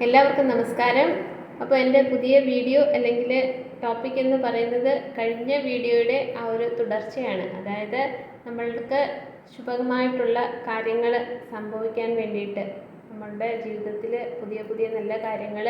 എല്ലാവർക്കും നമസ്കാരം. അപ്പോൾ എന്റെ പുതിയ വീഡിയോ അല്ലെങ്കിൽ ടോപ്പിക് എന്ന് പറയുന്നത് കഴിഞ്ഞ വീഡിയോയുടെ ആ ഒരു തുടർച്ചയാണ്. അതായത് നമ്മൾക്ക് ശുഭകമായിട്ടുള്ള കാര്യങ്ങൾ സംഭവിക്കാൻ വേണ്ടിയിട്ട് നമ്മളുടെ ജീവിതത്തിൽ പുതിയ പുതിയ നല്ല കാര്യങ്ങൾ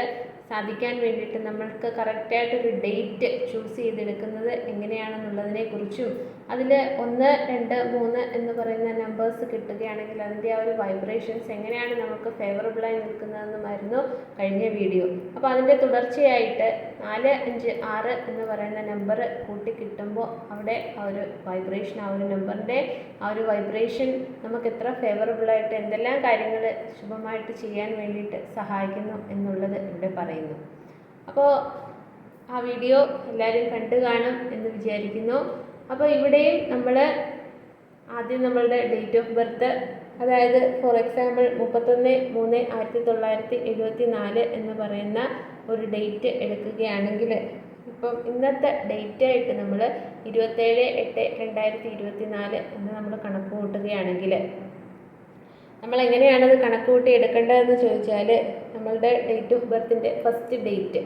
സാധിക്കാൻ വേണ്ടിയിട്ട് നമ്മൾക്ക് കറക്റ്റായിട്ടൊരു ഡേറ്റ് ചൂസ് ചെയ്തെടുക്കുന്നത് എങ്ങനെയാണെന്നുള്ളതിനെ കുറിച്ചും അതിൽ ഒന്ന് രണ്ട് മൂന്ന് എന്ന് പറയുന്ന നമ്പേഴ്സ് കിട്ടുകയാണെങ്കിൽ അതിന്റെ ആ ഒരു വൈബ്രേഷൻസ് എങ്ങനെയാണ് നമുക്ക് ഫേവറബിളായി നിൽക്കുന്നതെന്നുമായിരുന്നു കഴിഞ്ഞ വീഡിയോ അപ്പോൾ അതിന്റെ തുടർച്ചയായിട്ട് നാല് അഞ്ച് ആറ് എന്ന് പറയുന്ന നമ്പർ കൂട്ടി കിട്ടുമ്പോൾ അവിടെ ആ ഒരു വൈബ്രേഷൻ ആ ഒരു നമ്പറിന്റെ ആ ഒരു വൈബ്രേഷൻ നമുക്ക് എത്ര ഫേവറബിളായിട്ട് എന്തെല്ലാം കാര്യങ്ങൾ ശുഭമായിട്ട് ചെയ്യാൻ വേണ്ടിയിട്ട് സഹായിക്കുന്നു എന്നുള്ളത് ഇവിടെ പറയുന്നു. അപ്പോൾ ആ വീഡിയോ എല്ലാവരും കണ്ടു കാണും എന്ന് വിചാരിക്കുന്നു. അപ്പോൾ ഇവിടെയും നമ്മൾ ആദ്യം നമ്മളുടെ ഡേറ്റ് ഓഫ് ബർത്ത് അതായത് ഫോർ എക്സാമ്പിൾ മുപ്പത്തൊന്ന് മൂന്ന് ആയിരത്തി തൊള്ളായിരത്തി എഴുപത്തി നാല് എന്ന് പറയുന്ന ഒരു ഡേറ്റ് എടുക്കുകയാണെങ്കിൽ ഇപ്പം ഇന്നത്തെ ഡേറ്റ് ആയിട്ട് നമ്മൾ ഇരുപത്തേഴ് എട്ട് രണ്ടായിരത്തി ഇരുപത്തി നാല് എന്ന് നമ്മൾ കണക്ക് കൂട്ടുകയാണെങ്കിൽ നമ്മൾ എങ്ങനെയാണത് കണക്ക് കൂട്ടി എടുക്കേണ്ടതെന്ന് ചോദിച്ചാൽ നമ്മളുടെ ഡേറ്റ് ഓഫ് ബർത്തിന്റെ ഫസ്റ്റ് ഡേറ്റ്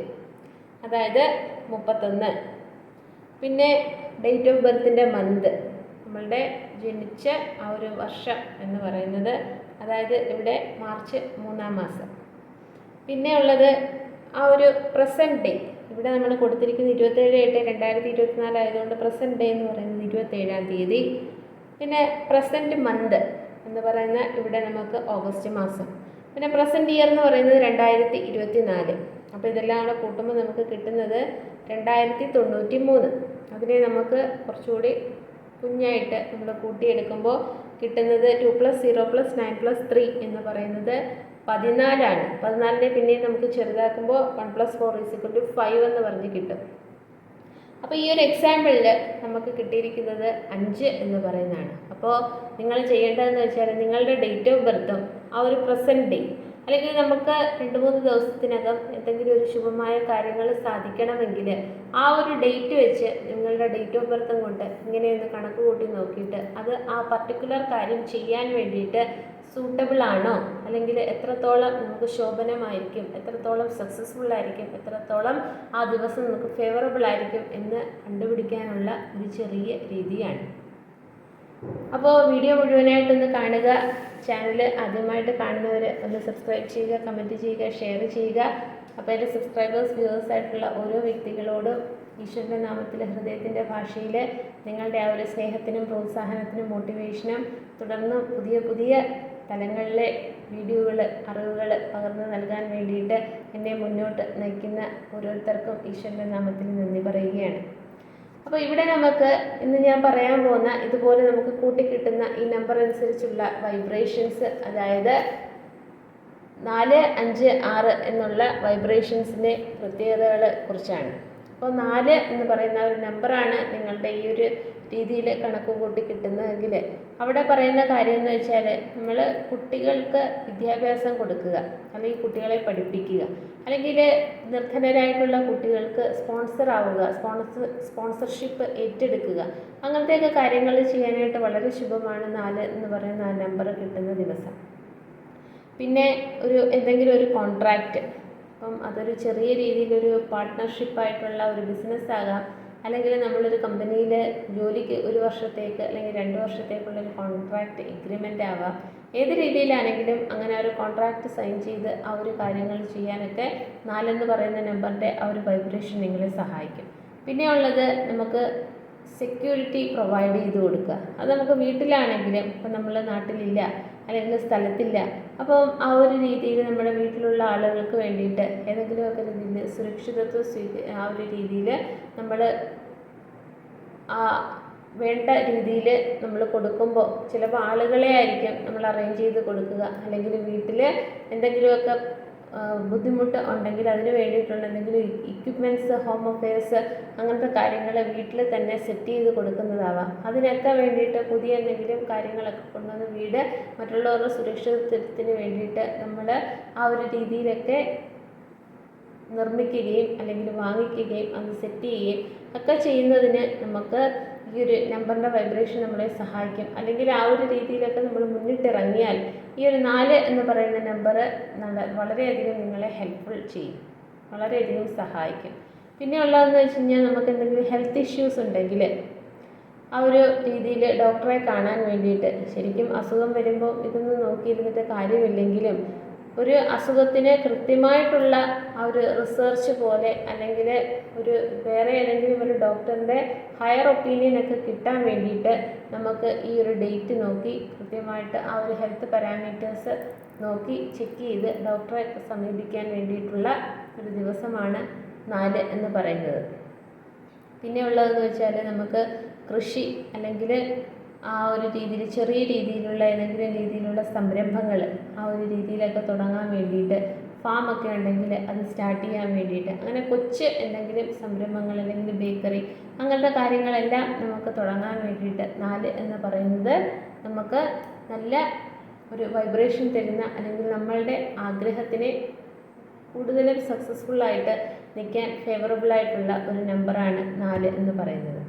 അതായത് മുപ്പത്തൊന്ന്. പിന്നെ ഡേറ്റ് ഓഫ് ബർത്തിന്റെ മന്ത് നമ്മളുടെ ജനിച്ച ആ ഒരു വർഷം എന്ന് പറയുന്നത് അതായത് ഇവിടെ മാർച്ച് മൂന്നാം മാസം. പിന്നെ ഉള്ളത് ആ ഒരു പ്രസന്റ് ഡേ ഇവിടെ നമ്മൾ കൊടുത്തിരിക്കുന്നത് ഇരുപത്തേഴ് എട്ട് രണ്ടായിരത്തി ഇരുപത്തിനാല് ആയതുകൊണ്ട് പ്രസന്റ് ഡേ എന്ന് പറയുന്നത് ഇരുപത്തേഴാം തീയതി. പിന്നെ പ്രസന്റ് മന്ത് എന്ന് പറയുന്ന ഇവിടെ നമുക്ക് ഓഗസ്റ്റ് മാസം. പിന്നെ പ്രസന്റ് ഇയർ എന്ന് പറയുന്നത് രണ്ടായിരത്തി ഇരുപത്തി നാല് അപ്പോൾ ഇതെല്ലാം കൂടെ കൂട്ടുമ്പോൾ നമുക്ക് കിട്ടുന്നത് രണ്ടായിരത്തി തൊണ്ണൂറ്റി മൂന്ന് അതിനെ നമുക്ക് കുറച്ചുകൂടി കുഞ്ഞായിട്ട് നമ്മൾ കൂട്ടിയെടുക്കുമ്പോൾ കിട്ടുന്നത് two plus zero plus nine plus three എന്ന് പറയുന്നത് പതിനാലാണ്. പതിനാലിനെ പിന്നെയും നമുക്ക് ചെറുതാക്കുമ്പോൾ one plus four is equal two five എന്ന് പറഞ്ഞ് കിട്ടും. അപ്പോൾ ഈ ഒരു എക്സാമ്പിളിൽ നമുക്ക് കിട്ടിയിരിക്കുന്നത് അഞ്ച് എന്ന് പറയുന്നതാണ്. അപ്പോൾ നിങ്ങൾ ചെയ്യേണ്ടതെന്ന് വെച്ചാൽ നിങ്ങളുടെ ഡേറ്റ് ഓഫ് ബർത്തും ആ ഒരു പ്രസന്റ് ഡേ അല്ലെങ്കിൽ നമുക്ക് രണ്ട് മൂന്ന് ദിവസത്തിനകം എന്തെങ്കിലും ഒരു ശുഭമായ കാര്യങ്ങൾ സാധിക്കണമെങ്കിൽ ആ ഒരു ഡേറ്റ് വെച്ച് നിങ്ങളുടെ ഡേറ്റ് ഓഫ് ബർത്തും കൊണ്ട് ഇങ്ങനെയൊന്ന് കണക്ക് കൂട്ടി നോക്കിയിട്ട് അത് ആ പർട്ടിക്കുലർ കാര്യം ചെയ്യാൻ വേണ്ടിയിട്ട് സൂട്ടബിൾ ആണോ? അല്ലെങ്കിൽ എത്രത്തോളം നമുക്ക് ശോഭനമായിരിക്കും എത്രത്തോളം സക്സസ്ഫുൾ ആയിരിക്കും എത്രത്തോളം ആ ദിവസം നമുക്ക് ഫേവറബിൾ ആയിരിക്കും എന്ന് കണ്ടുപിടിക്കാനുള്ള ഒരു ചെറിയ രീതിയാണ്. അപ്പോൾ വീഡിയോ മുഴുവനായിട്ടൊന്ന് കാണുക ചാനൽ ആദ്യമായിട്ട് കാണുന്നവർ ഒന്ന് സബ്സ്ക്രൈബ് ചെയ്യുക കമന്റ് ചെയ്യുക ഷെയർ ചെയ്യുക. അപ്പോൾ എന്റെ സബ്സ്ക്രൈബേഴ്സ് വ്യൂവേഴ്സ് ആയിട്ടുള്ള ഓരോ വ്യക്തികളോടും ഈശ്വരന്റെ നാമത്തിൽ ഹൃദയത്തിന്റെ ഭാഷയിൽ നിങ്ങളുടെ ആ ഒരു സ്നേഹത്തിനും പ്രോത്സാഹനത്തിനും മോട്ടിവേഷനും തുടർന്ന് പുതിയ പുതിയ തലങ്ങളിലെ വീഡിയോകൾ അറിവുകൾ പകർന്നു നൽകാൻ വേണ്ടിയിട്ട് എന്നെ മുന്നോട്ട് നയിക്കുന്ന ഓരോരുത്തർക്കും ഈശ്വരന്റെ നാമത്തിൽ നന്ദി പറയുകയാണ്. അപ്പോൾ ഇവിടെ നമുക്ക് ഇന്ന് ഞാൻ പറയാൻ പോകുന്ന ഇതുപോലെ നമുക്ക് കൂട്ടിക്കിട്ടുന്ന ഈ നമ്പർ അനുസരിച്ചുള്ള വൈബ്രേഷൻസ് അതായത് നാല് അഞ്ച് ആറ് എന്നുള്ള വൈബ്രേഷൻസിന്റെ പ്രത്യേകതകളെ കുറിച്ചാണ്. അപ്പോൾ നാല് എന്ന് പറയുന്ന ഒരു നമ്പറാണ് നിങ്ങളുടെ ഈ ഒരു രീതിയിൽ കണക്ക് കൂട്ടി കിട്ടുന്നതെങ്കിൽ അവിടെ പറയുന്ന കാര്യം എന്ന് വെച്ചാൽ നമ്മൾ കുട്ടികൾക്ക് വിദ്യാഭ്യാസം കൊടുക്കുക. അല്ലെങ്കിൽ കുട്ടികളെ പഠിപ്പിക്കുക. അല്ലെങ്കിൽ നിർധനരായിട്ടുള്ള കുട്ടികൾക്ക് സ്പോൺസർ ആവുക സ്പോൺസർ സ്പോൺസർഷിപ്പ് ഏറ്റെടുക്കുക. അങ്ങനത്തെയൊക്കെ കാര്യങ്ങൾ ചെയ്യാനായിട്ട് വളരെ ശുഭമാണ് നാല് എന്ന് പറയുന്ന ആ നമ്പർ കിട്ടുന്ന ദിവസം. പിന്നെ ഒരു എന്തെങ്കിലും ഒരു കോൺട്രാക്റ്റ് അപ്പം അതൊരു ചെറിയ രീതിയിലൊരു പാർട്ട്ണർഷിപ്പായിട്ടുള്ള ഒരു ബിസിനസ് ആകാം. അല്ലെങ്കിൽ നമ്മളൊരു കമ്പനിയിൽ ജോലിക്ക് ഒരു വർഷത്തേക്ക് അല്ലെങ്കിൽ രണ്ട് വർഷത്തേക്കുള്ള ഒരു കോൺട്രാക്റ്റ് എഗ്രിമെന്റ് ആവാം. ഏത് രീതിയിലാണെങ്കിലും അങ്ങനെ ഒരു കോൺട്രാക്റ്റ് സൈൻ ചെയ്ത് ആ ഒരു കാര്യങ്ങൾ ചെയ്യാനൊക്കെ നാലെന്ന് പറയുന്ന നമ്പറിന്റെ ആ ഒരു വൈബ്രേഷൻ നിങ്ങളെ സഹായിക്കും. പിന്നെ ഉള്ളത് നമുക്ക് സെക്യൂരിറ്റി പ്രൊവൈഡ് ചെയ്ത് കൊടുക്കുക. അത് നമുക്ക് വീട്ടിലാണെങ്കിലും ഇപ്പം നമ്മൾ നാട്ടിലില്ല അല്ലെങ്കിൽ സ്ഥലത്തില്ല അപ്പം ആ ഒരു രീതിയിൽ നമ്മുടെ വീട്ടിലുള്ള ആളുകൾക്ക് വേണ്ടിയിട്ട് ഏതെങ്കിലുമൊക്കെ രീതിയിൽ സുരക്ഷിതത്വം സ്വീക ആ ഒരു രീതിയിൽ നമ്മൾ ആ വേണ്ട രീതിയിൽ നമ്മൾ കൊടുക്കുമ്പോൾ ചിലപ്പോൾ ആളുകളെ ആയിരിക്കും നമ്മൾ അറേഞ്ച് ചെയ്ത് കൊടുക്കുക. അല്ലെങ്കിൽ വീട്ടിൽ എന്തെങ്കിലുമൊക്കെ ബുദ്ധിമുട്ട് ഉണ്ടെങ്കിൽ അതിന് വേണ്ടിയിട്ടുള്ള എന്തെങ്കിലും ഇക്വിപ്മെന്റ്സ് ഹോം അഫെയർസ് അങ്ങനത്തെ കാര്യങ്ങൾ വീട്ടിൽ തന്നെ സെറ്റ് ചെയ്ത് കൊടുക്കുന്നതാവാം. അതിനൊക്കെ വേണ്ടിയിട്ട് പുതിയ എന്തെങ്കിലും കാര്യങ്ങളൊക്കെ കൊണ്ടുവന്ന് വീട് മറ്റുള്ളവരുടെ സുരക്ഷിതത്വത്തിന് വേണ്ടിയിട്ട് നമ്മൾ ആ ഒരു രീതിയിലൊക്കെ നിർമ്മിക്കുകയും അല്ലെങ്കിൽ വാങ്ങിക്കുകയും അത് സെറ്റ് ചെയ്യുകയും ഒക്കെ ചെയ്യുന്നതിന് നമുക്ക് ഈ ഒരു നമ്പറിന്റെ വൈബ്രേഷൻ നമ്മളെ സഹായിക്കും. അല്ലെങ്കിൽ ആ ഒരു രീതിയിലൊക്കെ നമ്മൾ മുന്നിട്ടിറങ്ങിയാൽ ഈ ഒരു നാല് എന്ന് പറയുന്ന നമ്പർ നല്ല വളരെയധികം നിങ്ങളെ ഹെൽപ്ഫുൾ ചെയ്യും. വളരെയധികം സഹായിക്കും. പിന്നെ ഉള്ളതെന്ന് വെച്ച് കഴിഞ്ഞാൽ നമുക്ക് എന്തെങ്കിലും ഹെൽത്ത് ഇഷ്യൂസ് ഉണ്ടെങ്കിൽ ആ ഒരു രീതിയിൽ ഡോക്ടറെ കാണാൻ വേണ്ടിയിട്ട് ശരിക്കും അസുഖം വരുമ്പോൾ ഇതൊന്നും നോക്കിയിരുന്നിട്ട് കാര്യമില്ലെങ്കിലും ഒരു അസുഖത്തിന് കൃത്യമായിട്ടുള്ള ആ ഒരു റിസർച്ച് പോലെ അല്ലെങ്കിൽ ഒരു വേറെ ഏതെങ്കിലും ഒരു ഡോക്ടറിന്റെ ഹയർ ഒപ്പീനിയൻ ഒക്കെ കിട്ടാൻ വേണ്ടിയിട്ട് നമുക്ക് ഈ ഒരു ഡേറ്റ് നോക്കി കൃത്യമായിട്ട് ആ ഒരു ഹെൽത്ത് പാരാമീറ്റേഴ്സ് നോക്കി ചെക്ക് ചെയ്ത് ഡോക്ടറെ സമീപിക്കാൻ വേണ്ടിയിട്ടുള്ള ഒരു ദിവസമാണ് നാല് എന്ന് പറയുന്നത്. പിന്നെ ഉള്ളതെന്ന് വെച്ചാൽ നമുക്ക് കൃഷി അല്ലെങ്കിൽ ആ ഒരു രീതിയിൽ ചെറിയ രീതിയിലുള്ള ഏതെങ്കിലും രീതിയിലുള്ള സംരംഭങ്ങൾ ആ ഒരു രീതിയിലൊക്കെ തുടങ്ങാൻ വേണ്ടിയിട്ട് ഫാമൊക്കെ ഉണ്ടെങ്കിൽ അത് സ്റ്റാർട്ട് ചെയ്യാൻ വേണ്ടിയിട്ട് അങ്ങനെ കൊച്ച് എന്തെങ്കിലും സംരംഭങ്ങൾ അല്ലെങ്കിൽ ബേക്കറി അങ്ങനത്തെ കാര്യങ്ങളെല്ലാം നമുക്ക് തുടങ്ങാൻ വേണ്ടിയിട്ട് നാല് എന്ന് പറയുന്നത് നമുക്ക് നല്ല ഒരു വൈബ്രേഷൻ തരുന്ന അല്ലെങ്കിൽ നമ്മളുടെ ആഗ്രഹത്തിനെ കൂടുതലും സക്സസ്ഫുള്ളായിട്ട് നിൽക്കാൻ ഫേവറബിളായിട്ടുള്ള ഒരു നമ്പറാണ് നാല് എന്ന് പറയുന്നത്.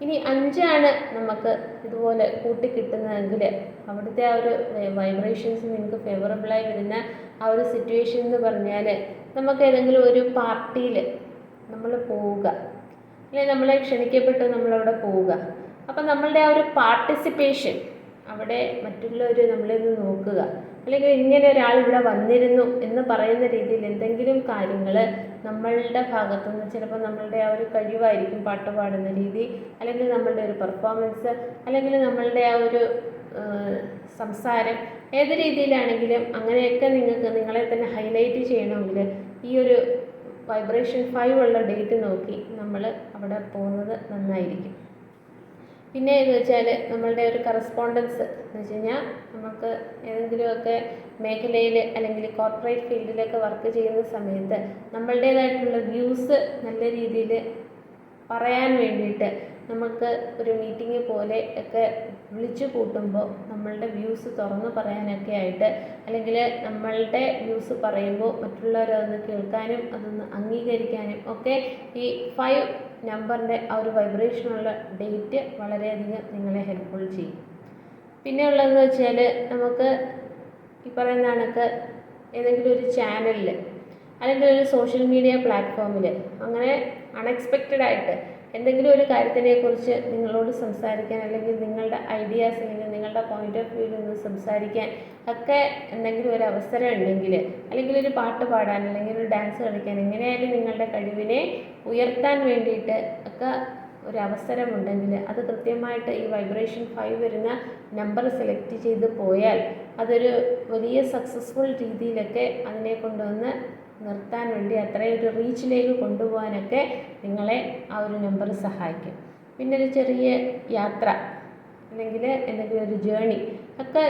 ഇനി അഞ്ചാണ് നമുക്ക് ഇതുപോലെ കൂട്ടി കിട്ടുന്നതെങ്കിൽ അവിടുത്തെ ആ ഒരു വൈബ്രേഷൻസ് നിങ്ങൾക്ക് ഫേവറബിളായി വരുന്ന ആ ഒരു സിറ്റുവേഷൻ എന്ന് പറഞ്ഞാൽ നമുക്ക് ഏതെങ്കിലും ഒരു പാർട്ടിയിൽ നമ്മൾ പോവുക. അല്ലെങ്കിൽ നമ്മളെ ക്ഷണിക്കപ്പെട്ട് നമ്മളവിടെ പോവുക. അപ്പം നമ്മളുടെ ആ ഒരു പാർട്ടിസിപ്പേഷൻ അവിടെ മറ്റുള്ളവർ നമ്മളെ ഒന്ന് നോക്കുക. അല്ലെങ്കിൽ ഇങ്ങനെ ഒരാൾ ഇവിടെ വന്നിരുന്നു എന്ന് പറയുന്ന രീതിയിൽ എന്തെങ്കിലും കാര്യങ്ങൾ നമ്മളുടെ ഭാഗത്തുനിന്ന് ചിലപ്പോൾ നമ്മളുടെ ആ ഒരു കഴിവായിരിക്കും പാട്ട് പാടുന്ന രീതി. അല്ലെങ്കിൽ നമ്മളുടെ ഒരു പെർഫോമൻസ് അല്ലെങ്കിൽ നമ്മളുടെ ആ ഒരു സംസാരം ഏത് രീതിയിലാണെങ്കിലും അങ്ങനെയൊക്കെ നിങ്ങൾക്ക് നിങ്ങളെ തന്നെ ഹൈലൈറ്റ് ചെയ്യണമെങ്കിൽ ഈ ഒരു വൈബ്രേഷൻ ഫൈവ് ഉള്ള ഡേറ്റ് നോക്കി നമ്മൾ അവിടെ പോകുന്നത് നന്നായിരിക്കും. പിന്നെ എന്ന് വെച്ചാൽ നമ്മളുടെ ഒരു കറസ്പോണ്ടൻസ് എന്ന് വെച്ച് കഴിഞ്ഞാൽ നമുക്ക് ഏതെങ്കിലുമൊക്കെ മേഖലയിൽ അല്ലെങ്കിൽ കോർപ്പറേറ്റ് ഫീൽഡിലൊക്കെ വർക്ക് ചെയ്യുന്ന സമയത്ത് നമ്മളുടേതായിട്ടുള്ള വ്യൂസ് നല്ല രീതിയിൽ പറയാൻ വേണ്ടിയിട്ട് നമുക്ക് ഒരു മീറ്റിംഗ് പോലെ ഒക്കെ വിളിച്ചു കൂട്ടുമ്പോൾ നമ്മളുടെ വ്യൂസ് തുറന്ന് പറയാനൊക്കെ ആയിട്ട് അല്ലെങ്കിൽ നമ്മളുടെ വ്യൂസ് പറയുമ്പോൾ മറ്റുള്ളവരതൊന്ന് കേൾക്കാനും അതൊന്ന് അംഗീകരിക്കാനും ഒക്കെ ഈ ഫൈവ് നമ്പറിന്റെ ആ ഒരു വൈബ്രേഷനുള്ള ഡേറ്റ് വളരെയധികം നിങ്ങളെ ഹെൽപ്ഫുൾ ചെയ്യും. പിന്നെ ഉള്ളതെന്ന് വെച്ചാൽ നമുക്ക് ഈ പറയുന്ന കണക്ക് ഏതെങ്കിലും ഒരു ചാനലിൽ അല്ലെങ്കിൽ ഒരു സോഷ്യൽ മീഡിയ പ്ലാറ്റ്ഫോമിൽ അങ്ങനെ അൺഎക്സ്പെക്റ്റഡ് ആയിട്ട് എന്തെങ്കിലും ഒരു കാര്യത്തിനെക്കുറിച്ച് നിങ്ങളോട് സംസാരിക്കാൻ അല്ലെങ്കിൽ നിങ്ങളുടെ ഐഡിയാസ് അല്ലെങ്കിൽ നിങ്ങളുടെ പോയിന്റ് ഓഫ് വ്യൂവിൽ നിന്ന് സംസാരിക്കാൻ ഒക്കെ എന്തെങ്കിലും ഒരു അവസരം ഉണ്ടെങ്കിൽ അല്ലെങ്കിൽ ഒരു പാട്ട് പാടാൻ അല്ലെങ്കിൽ ഒരു ഡാൻസ് കളിക്കാൻ എങ്ങനെയായാലും നിങ്ങളുടെ കഴിവിനെ ഉയർത്താൻ വേണ്ടിയിട്ട് ഒക്കെ ഒരു അവസരമുണ്ടെങ്കിൽ അത് കൃത്യമായിട്ട് ഈ വൈബ്രേഷൻ ഫൈവ് വരുന്ന നമ്പർ സെലക്ട് ചെയ്ത് പോയാൽ അതൊരു വലിയ സക്സസ്ഫുൾ രീതിയിലൊക്കെ അതിനെ കൊണ്ടുവന്ന് നിർത്താൻ വേണ്ടി അത്രയും ഒരു റീച്ചിലേക്ക് കൊണ്ടുപോകാനൊക്കെ നിങ്ങളെ ആ ഒരു നമ്പർ സഹായിക്കും. പിന്നെ ഒരു ചെറിയ യാത്ര അല്ലെങ്കിൽ എന്തെങ്കിലും ഒരു ജേണി ഒക്കെ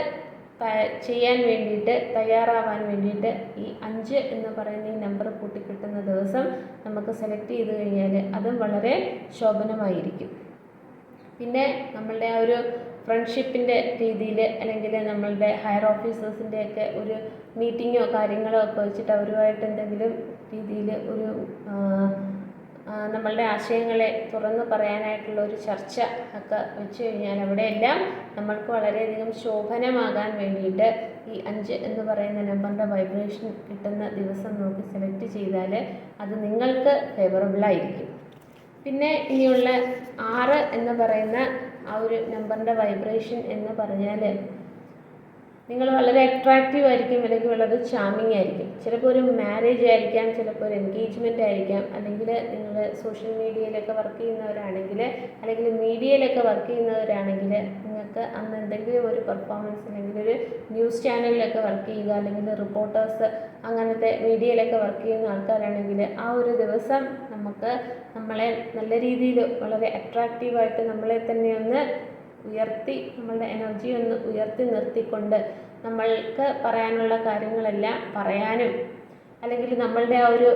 ചെയ്യാൻ വേണ്ടിയിട്ട് തയ്യാറാവാൻ വേണ്ടിയിട്ട് ഈ അഞ്ച് എന്ന് പറയുന്ന ഈ നമ്പർ കൂട്ടിക്കിട്ടുന്ന ദിവസം നമുക്ക് സെലക്ട് ചെയ്ത് കഴിഞ്ഞാൽ അതും വളരെ ശോഭനമായിരിക്കും. പിന്നെ നമ്മളുടെ ആ ഒരു ഫ്രണ്ട്ഷിപ്പിന്റെ രീതിയിൽ അല്ലെങ്കിൽ നമ്മളുടെ ഹയർ ഓഫീസേഴ്സിന്റെയൊക്കെ ഒരു മീറ്റിങ്ങോ കാര്യങ്ങളോ ഒക്കെ വെച്ചിട്ട് അവരുമായിട്ട് എന്തെങ്കിലും രീതിയിൽ ഒരു നമ്മളുടെ ആശയങ്ങളെ തുറന്ന് പറയാനായിട്ടുള്ള ഒരു ചർച്ച ഒക്കെ വെച്ച് കഴിഞ്ഞാൽ അവിടെയെല്ലാം നമ്മൾക്ക് വളരെയധികം ശോഭനമാകാൻ വേണ്ടിയിട്ട് ഈ അഞ്ച് എന്ന് പറയുന്ന നമ്പറിന്റെ വൈബ്രേഷൻ കിട്ടുന്ന ദിവസം നോക്കി സെലക്ട് ചെയ്താൽ അത് നിങ്ങൾക്ക് ഫേവറബിളായിരിക്കും പിന്നെ ഇനിയുള്ള ആറ് എന്ന് പറയുന്ന ആ ഒരു നമ്പറിന്റെ വൈബ്രേഷൻ എന്ന് പറഞ്ഞാൽ നിങ്ങൾ വളരെ അട്രാക്റ്റീവ് ആയിരിക്കും അല്ലെങ്കിൽ വളരെ ചാമിങ് ആയിരിക്കും. ചിലപ്പോൾ ഒരു മാരേജ് ആയിരിക്കാം ചിലപ്പോൾ ഒരു എൻഗേജ്മെന്റ് ആയിരിക്കാം. അല്ലെങ്കിൽ നിങ്ങൾ സോഷ്യൽ മീഡിയയിലൊക്കെ വർക്ക് ചെയ്യുന്നവരാണെങ്കിൽ അല്ലെങ്കിൽ മീഡിയയിലൊക്കെ വർക്ക് ചെയ്യുന്നവരാണെങ്കിൽ നിങ്ങൾക്ക് അന്ന് എന്തെങ്കിലും ഒരു പെർഫോമൻസ് അല്ലെങ്കിൽ ഒരു ന്യൂസ് ചാനലിലൊക്കെ വർക്ക് ചെയ്യുക അല്ലെങ്കിൽ റിപ്പോർട്ടേഴ്സ് അങ്ങനത്തെ മീഡിയയിലൊക്കെ വർക്ക് ചെയ്യുന്ന ആൾക്കാരാണെങ്കിൽ ആ ഒരു ദിവസം നമുക്ക് നമ്മളെ നല്ല രീതിയിൽ വളരെ അട്രാക്റ്റീവായിട്ട് നമ്മളെ തന്നെ ഒന്ന് ഉയർത്തി നമ്മളുടെ എനർജി ഒന്ന് ഉയർത്തി നിർത്തിക്കൊണ്ട് നമ്മൾക്ക് പറയാനുള്ള കാര്യങ്ങളെല്ലാം പറയാനും അല്ലെങ്കിൽ നമ്മളുടെ ആ ഒരു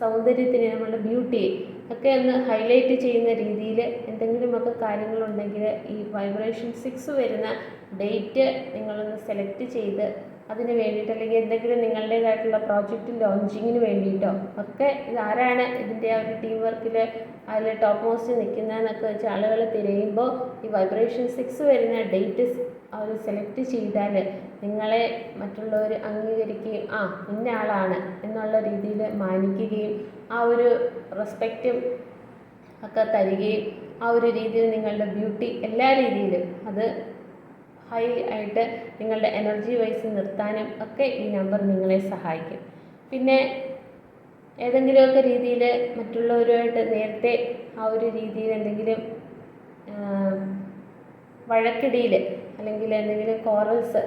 സൗന്ദര്യത്തിനെ നമ്മളുടെ ബ്യൂട്ടി ഒക്കെ ഒന്ന് ഹൈലൈറ്റ് ചെയ്യുന്ന രീതിയിൽ എന്തെങ്കിലുമൊക്കെ കാര്യങ്ങളുണ്ടെങ്കിൽ ഈ വൈബ്രേഷൻ സിക്സ് വരുന്ന ഡേറ്റ് നിങ്ങളൊന്ന് സെലക്ട് ചെയ്ത് അതിന് വേണ്ടിയിട്ട് അല്ലെങ്കിൽ എന്തെങ്കിലും നിങ്ങളുടേതായിട്ടുള്ള പ്രോജക്റ്റ് ലോഞ്ചിങ്ങിന് വേണ്ടിയിട്ടോ. ഒക്കെ ഇതാരാണ് ഇതിന്റെ ആ ഒരു ടീം വർക്കിൽ അതിൽ ടോപ്പ് മോസ്റ്റ് നിൽക്കുന്നതെന്നൊക്കെ വെച്ച് ആളുകൾ തിരയുമ്പോൾ ഈ വൈബ്രേഷൻ സിക്സ് വരുന്ന ഡേറ്റ് അവർ സെലക്ട് ചെയ്താൽ നിങ്ങളെ മറ്റുള്ളവർ അംഗീകരിക്കുകയും ആ ഇന്ന ആളാണ് എന്നുള്ള രീതിയിൽ മാനിക്കുകയും ആ ഒരു റെസ്പെക്റ്റും ഒക്കെ തരികയും ആ ഒരു രീതിയിൽ നിങ്ങളുടെ ബ്യൂട്ടി എല്ലാ രീതിയിലും അത് ഹൈ ആയിട്ട് നിങ്ങളുടെ എനർജി വൈസ് നിർത്താനും ഒക്കെ ഈ നമ്പർ നിങ്ങളെ സഹായിക്കും. പിന്നെ ഏതെങ്കിലുമൊക്കെ രീതിയിൽ മറ്റുള്ളവരുമായിട്ട് നേരത്തെ ആ ഒരു രീതിയിൽ എന്തെങ്കിലും വഴക്കിടിയിൽ അല്ലെങ്കിൽ എന്തെങ്കിലും കോറൽസ്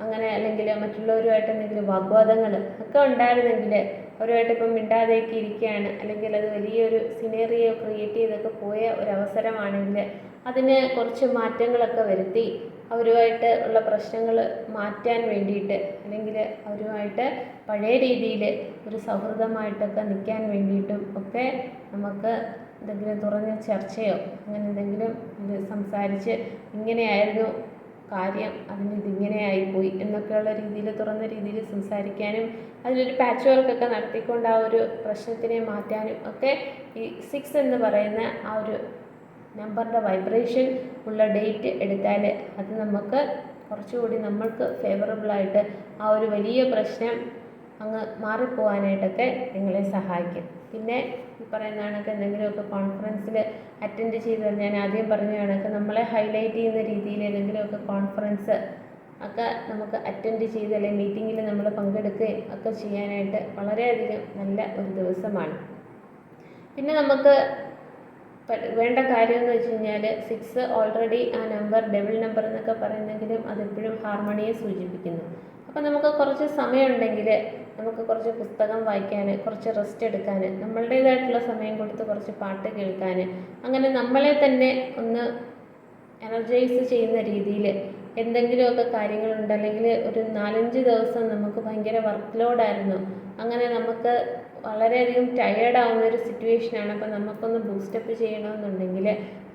അങ്ങനെ അല്ലെങ്കിൽ മറ്റുള്ളവരുമായിട്ട് എന്തെങ്കിലും വാഗ്വാദങ്ങൾ ഒക്കെ ഉണ്ടായിരുന്നെങ്കിൽ അവരുമായിട്ട് ഇപ്പം മിണ്ടാതെയൊക്കെ ഇരിക്കുകയാണ്. അല്ലെങ്കിൽ അത് വലിയൊരു സിനേറിയോ ക്രിയേറ്റ് ചെയ്തൊക്കെ പോയ ഒരു അവസരമാണെങ്കിൽ അതിന് കുറച്ച് മാറ്റങ്ങളൊക്കെ വരുത്തി അവരുമായിട്ട് ഉള്ള പ്രശ്നങ്ങൾ മാറ്റാൻ വേണ്ടിയിട്ട് അല്ലെങ്കിൽ അവരുമായിട്ട് പഴയ രീതിയിൽ ഒരു സൗഹൃദമായിട്ടൊക്കെ നിൽക്കാൻ വേണ്ടിയിട്ടും ഒക്കെ നമുക്ക് എന്തെങ്കിലും തുറന്ന ചർച്ചയോ അങ്ങനെ എന്തെങ്കിലും സംസാരിച്ച് ഇങ്ങനെയായിരുന്നു കാര്യം അതിന് ഇതിങ്ങനെ ആയിപ്പോയി എന്നൊക്കെയുള്ള രീതിയിൽ തുറന്ന രീതിയിൽ സംസാരിക്കാനും അതിലൊരു പാച്ച് വർക്കൊക്കെ നടത്തിക്കൊണ്ട് ആ ഒരു പ്രശ്നത്തിനെ മാറ്റാനും ഒക്കെ ഈ സിക്സ് എന്ന് പറയുന്ന ആ ഒരു നമ്പറിന്റെ വൈബ്രേഷൻ ഉള്ള ഡേറ്റ് എടുത്താൽ അത് നമുക്ക് കുറച്ചുകൂടി നമ്മൾക്ക് ഫേവറബിളായിട്ട് ആ ഒരു വലിയ പ്രശ്നം അങ്ങ് മാറിപ്പോവാനായിട്ടൊക്കെ നിങ്ങളെ സഹായിക്കും. പിന്നെ ഈ പറയുന്ന കണക്ക് എന്തെങ്കിലുമൊക്കെ കോൺഫറൻസിൽ അറ്റൻഡ് ചെയ്ത് ഞാൻ ആദ്യം പറഞ്ഞ കണക്ക് നമ്മളെ ഹൈലൈറ്റ് ചെയ്യുന്ന രീതിയിൽ ഏതെങ്കിലുമൊക്കെ കോൺഫറൻസ് ഒക്കെ നമുക്ക് അറ്റൻഡ് ചെയ്ത് അല്ലെങ്കിൽ മീറ്റിങ്ങിൽ നമ്മൾ പങ്കെടുക്കുകയും ഒക്കെ ചെയ്യാനായിട്ട് വളരെയധികം നല്ല ഒരു ദിവസമാണ്. പിന്നെ നമുക്ക് വേണ്ട കാര്യം എന്ന് വെച്ച് കഴിഞ്ഞാൽ സിക്സ് ഓൾറെഡി ആ നമ്പർ ഡബിൾ നമ്പർ എന്നൊക്കെ പറയുന്നെങ്കിലും അതെപ്പോഴും ഹാർമണിയെ സൂചിപ്പിക്കുന്നു. അപ്പോൾ നമുക്ക് കുറച്ച് സമയമുണ്ടെങ്കിൽ നമുക്ക് കുറച്ച് പുസ്തകം വായിക്കാൻ കുറച്ച് റെസ്റ്റ് എടുക്കാൻ നമ്മളുടേതായിട്ടുള്ള സമയം കൊടുത്ത് കുറച്ച് പാട്ട് കേൾക്കാൻ അങ്ങനെ നമ്മളെ തന്നെ ഒന്ന് എനർജൈസ് ചെയ്യുന്ന രീതിയിൽ എന്തെങ്കിലുമൊക്കെ കാര്യങ്ങളുണ്ട്. അല്ലെങ്കിൽ ഒരു നാലഞ്ച് ദിവസം നമുക്ക് ഭയങ്കര വർക്ക് ലോഡായിരുന്നു അങ്ങനെ നമുക്ക് വളരെയധികം ടയേർഡ് ആവുന്ന ഒരു സിറ്റുവേഷനാണ് അപ്പോൾ നമുക്കൊന്ന് ബൂസ്റ്റപ്പ് ചെയ്യണമെന്നുണ്ടെങ്കിൽ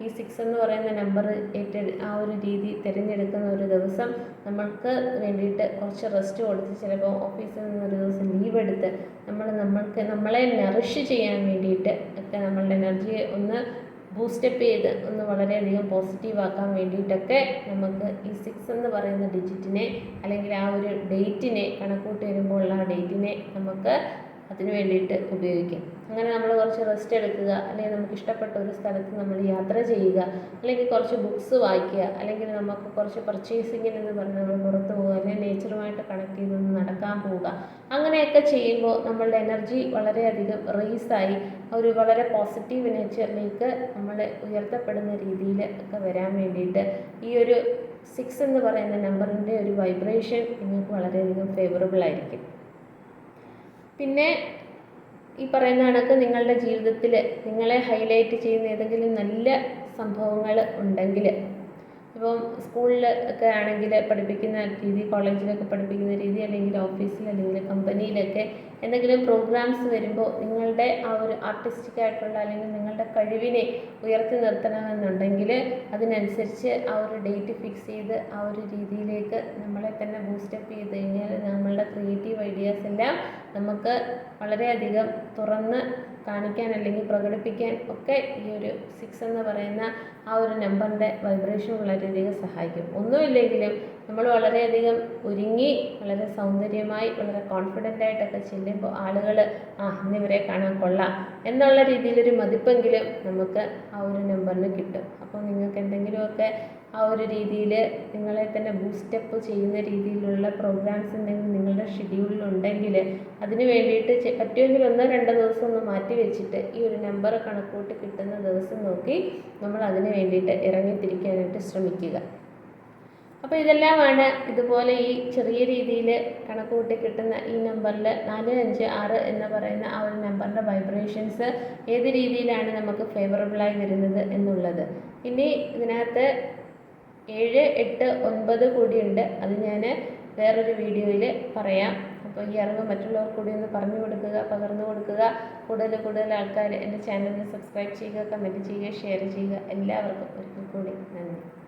ഈ സിക്സ് എന്ന് പറയുന്ന നമ്പർ ഏറ്റ ആ ഒരു രീതി തിരഞ്ഞെടുക്കുന്ന ഒരു ദിവസം നമ്മൾക്ക് വേണ്ടിയിട്ട് കുറച്ച് റെസ്റ്റ് കൊടുത്ത് ചിലപ്പോൾ ഓഫീസിൽ നിന്ന് ഒരു ദിവസം ലീവ് എടുത്ത് നമ്മൾ നമ്മൾക്ക് നമ്മളെ നറിഷ് ചെയ്യാൻ വേണ്ടിയിട്ട് ഒക്കെ നമ്മളുടെ എനർജിയെ ഒന്ന് ബൂസ്റ്റപ്പ് ചെയ്ത് ഒന്ന് വളരെയധികം പോസിറ്റീവ് ആക്കാൻ വേണ്ടിയിട്ടൊക്കെ നമുക്ക് ഈ സിക്സ് എന്ന് പറയുന്ന ഡിജിറ്റിനെ അല്ലെങ്കിൽ ആ ഒരു ഡേറ്റിനെ കണക്കൂട്ടി വരുമ്പോൾ ആ ഡേറ്റിനെ നമുക്ക് അതിന് വേണ്ടിയിട്ട് ഉപയോഗിക്കും. അങ്ങനെ നമ്മൾ കുറച്ച് റെസ്റ്റ് എടുക്കുക അല്ലെങ്കിൽ നമുക്ക് ഇഷ്ടപ്പെട്ട ഒരു സ്ഥലത്ത് നമ്മൾ യാത്ര ചെയ്യുക അല്ലെങ്കിൽ കുറച്ച് ബുക്സ് വായിക്കുക അല്ലെങ്കിൽ നമുക്ക് കുറച്ച് പർച്ചേസിങ്ങിന് എന്ന് പറഞ്ഞ് നമ്മൾ പുറത്ത് പോകുക അല്ലെങ്കിൽ നേച്ചറുമായിട്ട് കണക്ട് ചെയ്തൊന്ന് നടക്കാൻ പോവുക. അങ്ങനെയൊക്കെ ചെയ്യുമ്പോൾ നമ്മളുടെ എനർജി വളരെയധികം റേസായി ഒരു വളരെ പോസിറ്റീവ് നേച്ചറിലേക്ക് നമ്മൾ ഉയർത്തപ്പെടുന്ന രീതിയിൽ ഒക്കെ വരാൻ വേണ്ടിയിട്ട് ഈ ഒരു സിക്സ് എന്ന് പറയുന്ന നമ്പറിന്റെ ഒരു വൈബ്രേഷൻ നിങ്ങൾക്ക് വളരെയധികം ഫേവറബിൾ ആയിരിക്കും. പിന്നെ ഈ പറയുന്ന കണക്ക് നിങ്ങളുടെ ജീവിതത്തിൽ നിങ്ങളെ ഹൈലൈറ്റ് ചെയ്യുന്ന ഏതെങ്കിലും നല്ല സംഭവങ്ങൾ ഉണ്ടെങ്കിൽ ഇപ്പം സ്കൂളിൽ ഒക്കെ ആണെങ്കിൽ പഠിപ്പിക്കുന്ന രീതി കോളേജിലൊക്കെ പഠിപ്പിക്കുന്ന രീതി അല്ലെങ്കിൽ ഓഫീസിൽ അല്ലെങ്കിൽ കമ്പനിയിലൊക്കെ എന്തെങ്കിലും പ്രോഗ്രാംസ് വരുമ്പോൾ നിങ്ങളുടെ ആ ഒരു ആർട്ടിസ്റ്റിക് ആയിട്ടുള്ള അല്ലെങ്കിൽ നിങ്ങളുടെ കഴിവിനെ ഉയർത്തി നിർത്തണമെന്നുണ്ടെങ്കിൽ അതിനനുസരിച്ച് ആ ഒരു ഡേറ്റ് ഫിക്സ് ചെയ്ത് ആ ഒരു രീതിയിലേക്ക് നമ്മളെ തന്നെ ബൂസ്റ്റപ്പ് ചെയ്ത് കഴിഞ്ഞാൽ നമ്മളുടെ ക്രിയേറ്റീവ് ഐഡിയാസ് എല്ലാം നമുക്ക് വളരെയധികം തുറന്ന് കാണിക്കാൻ അല്ലെങ്കിൽ പ്രകടിപ്പിക്കാൻ ഒക്കെ ഈ ഒരു സിക്സ് എന്ന് പറയുന്ന ആ ഒരു നമ്പറിന്റെ വൈബ്രേഷൻ വളരെയധികം സഹായിക്കും. ഒന്നുമില്ലെങ്കിലും നമ്മൾ വളരെയധികം ഒരുങ്ങി വളരെ സൗന്ദര്യമായി വളരെ കോൺഫിഡന്റ് ആയിട്ടൊക്കെ ചെല്ലുമ്പോൾ ആളുകൾ ആ ഇന്നിവരെ കാണാൻ കൊള്ളാം എന്നുള്ള രീതിയിലൊരു മതിപ്പെങ്കിലും നമുക്ക് ആ ഒരു നമ്പറിന് കിട്ടും. അപ്പോൾ നിങ്ങൾക്ക് എന്തെങ്കിലുമൊക്കെ ആ ഒരു രീതിയിൽ നിങ്ങളെ തന്നെ ബൂസ്റ്റപ്പ് ചെയ്യുന്ന രീതിയിലുള്ള പ്രോഗ്രാംസ് എന്തെങ്കിലും നിങ്ങളുടെ ഷെഡ്യൂളിൽ ഉണ്ടെങ്കിൽ അതിന് വേണ്ടിയിട്ട് പറ്റുമെങ്കിൽ ഒന്നോ രണ്ടോ ദിവസം ഒന്ന് മാറ്റി വെച്ചിട്ട് ഈ ഒരു നമ്പർ കണക്കൂട്ടി കിട്ടുന്ന ദിവസം നോക്കി നമ്മൾ അതിന് വേണ്ടിയിട്ട് ഇറങ്ങിത്തിരിക്കാനായിട്ട് ശ്രമിക്കുക. അപ്പോൾ ഇതെല്ലാമാണ് ഇതുപോലെ ഈ ചെറിയ രീതിയിൽ കണക്ക് കൂട്ടി കിട്ടുന്ന ഈ നമ്പറിൽ നാല് അഞ്ച് ആറ് എന്ന് പറയുന്ന ആ ഒരു നമ്പറിന്റെ വൈബ്രേഷൻസ് ഏത് രീതിയിലാണ് നമുക്ക് ഫേവറബിളായി വരുന്നത് എന്നുള്ളത്. ഇനി ഇതിനകത്ത് ഏഴ് എട്ട് ഒൻപത് കൂടിയുണ്ട്. അത് ഞാൻ വേറൊരു വീഡിയോയിൽ പറയാം. അപ്പോൾ ഈ അറിവ് മറ്റുള്ളവർക്ക് കൂടി ഒന്ന് പറഞ്ഞു കൊടുക്കുക പകർന്നു കൊടുക്കുക. കൂടുതൽ കൂടുതൽ ആൾക്കാർ എന്റെ ചാനലിന് സബ്സ്ക്രൈബ് ചെയ്യുക കമന്റ് ചെയ്യുക ഷെയർ ചെയ്യുക. എല്ലാവർക്കും ഒരിക്കൽ കൂടി നന്ദി.